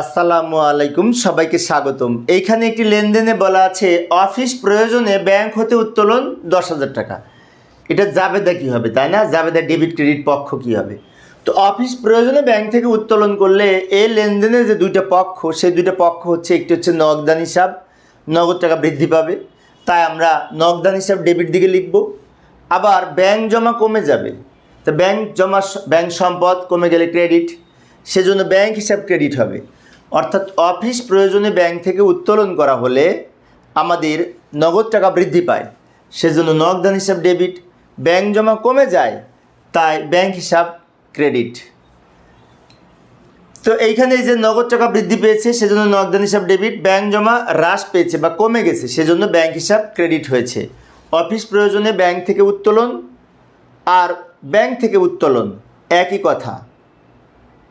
আসসালামু আলাইকুম, সবাইকে স্বাগতম। এইখানে একটি লেনদেনে বলা আছে, অফিস প্রয়োজনে ব্যাংক হতে উত্তোলন দশ হাজার টাকা। এটা জাবেদা কী হবে, তাই না? জাবেদা ডেবিট ক্রেডিট পক্ষ কী হবে? তো অফিস প্রয়োজনে ব্যাংক থেকে উত্তোলন করলে এই লেনদেনে যে দুইটা পক্ষ, সেই দুইটা পক্ষ হচ্ছে, একটি হচ্ছে নগদান হিসাব, নগদ টাকা বৃদ্ধি পাবে। তাই আমরা নগদান হিসাব ডেবিট দিকে লিখব। আবার ব্যাংক জমা কমে যাবে। তো ব্যাংক জমা, ব্যাংক সম্পদ কমে গেলে ক্রেডিট। সেজন্য ব্যাংক হিসাব ক্রেডিট হবে। অর্থাৎ অফিস প্রয়োজনে ব্যাংক থেকে উত্তোলন করা হলে আমাদের নগদ টাকা বৃদ্ধি পায়। সেজন্য নগদান হিসাব ডেবিট, ব্যাংক জমা কমে যায়, তাই ব্যাংক হিসাব ক্রেডিট। তো এইখানে যে নগদ টাকা বৃদ্ধি পেয়েছে, সেজন্য নগদান হিসাব ডেবিট, ব্যাংক জমা হ্রাস পেয়েছে বা কমে গেছে, সেজন্য ব্যাংক হিসাব ক্রেডিট হয়েছে। অফিস প্রয়োজনে ব্যাংক থেকে উত্তোলন আর ব্যাংক থেকে উত্তোলন, একই কথা।